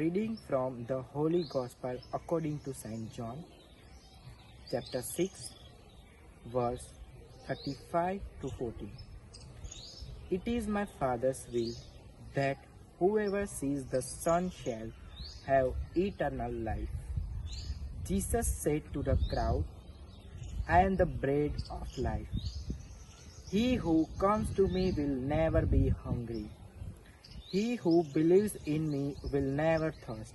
Reading from the Holy Gospel according to St. John, chapter 6, verse 35 to 40. It is my Father's will that whoever sees the Son shall have eternal life. Jesus said to the crowd, I am the bread of life. He who comes to me will never be hungry. He who believes in me will never thirst.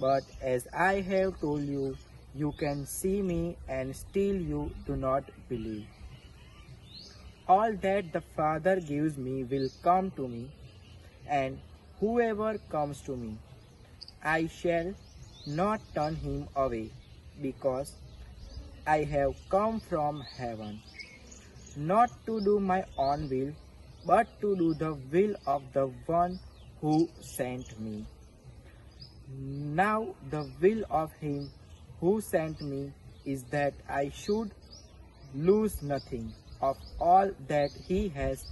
But as I have told you, you can see me and still you do not believe. All that the Father gives me will come to me, and whoever comes to me, I shall not turn him away, because I have come from heaven, not to do my own will, but to do the will of the one who sent me. Now, the will of him who sent me is that I should lose nothing of all that he has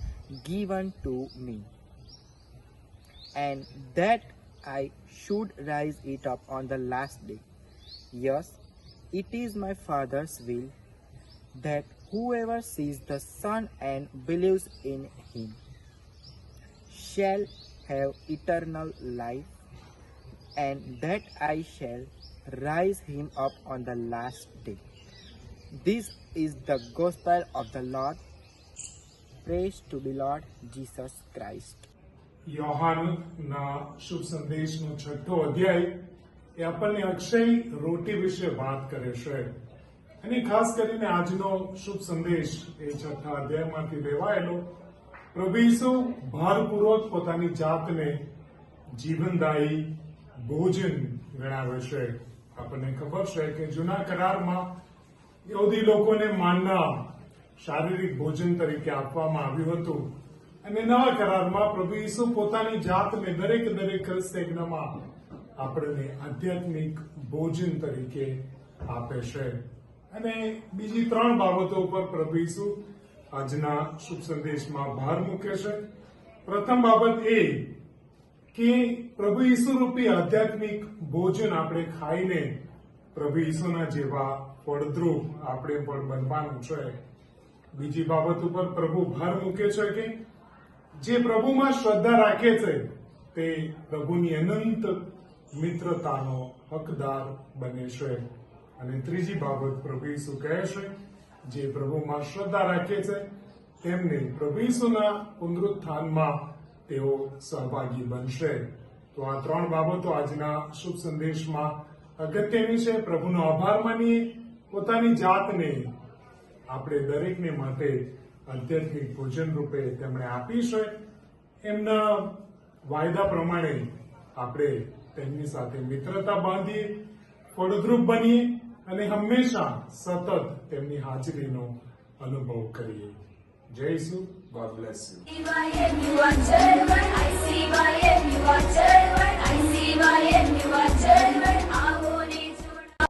given to me, and that I should rise it up on the last day. Yes, it is my Father's will that whoever sees the Son and believes in him shall have eternal life, and that I shall rise him up on the last day. This is the gospel of the Lord. Praise to the Lord Jesus Christ. યોહાનના શુભ સંદેશનો છઠ્ઠો અધ્યાય એ આપણને અક્ષય રોટી વિશે વાત કરે છે અને ખાસ કરીને આજનો શુભ સંદેશ એ છઠ્ઠા અધ્યાયમાંથી લેવાયેલો પ્રભુ ભારપૂર્વક પોતાની જાતને જીવનદાયી ભોજન ગણાવે છે. આપણને ખબર છે કે જૂના કરારમાં યહૂદી લોકોને માનના શારીરિક ભોજન તરીકે આપવામાં આવ્યું હતું. અને નવા કરારમાં પ્રભુ ઈસુ પોતાની જાતને દરેક દરેક સેગ્નમાં આપણને આધ્યાત્મિક ભોજન તરીકે આપે છે. અને બીજી ત્રણ બાબતો ઉપર પ્રભુ ઈસુ આજના શુભ સંદેશમાં ભાર મૂકે છે. પ્રથમ બાબત એ કે પ્રભુ ઈસુ આધ્યાત્મિક ભોજન આપણે ખાઈને પ્રભુ ઈસુના જેવા ફળદ્રુપ આપણે પણ બનવાનું છે. બીજી બાબત ઉપર પ્રભુ ભાર મૂકે છે કે જે પ્રભુમાં શ્રદ્ધા રાખે છે, તે પ્રભુની અનંત મિત્રતાનો હકદાર બને છે. અને ત્રીજી બાબત પ્રભુ ઈસુ કહે છે જે પ્રભુમાં શ્રદ્ધા રાખે છે, તેમને પ્રભુ ઈસુના પુનરુત્થાનમાં તેઓ સહભાગી બનશે. તો આ ત્રણ બાબતો આજના શુભ સંદેશમાં અગત્યની છે. પ્રભુનો આભાર માનીએ. પોતાની જાતને આપણે દરેકને માટે આધ્યાત્મિક ભોજન રૂપે તેમણે આપી છે. એમના વાયદા પ્રમાણે આપણે તેમની સાથે મિત્રતા બાંધીએ. ફળદ્રુપ બનીએ. અને હંમેશા સતત તેમની હાજરીનો અનુભવ કરીએ. જય ઈસુ ગોડ બ્લેસ યુ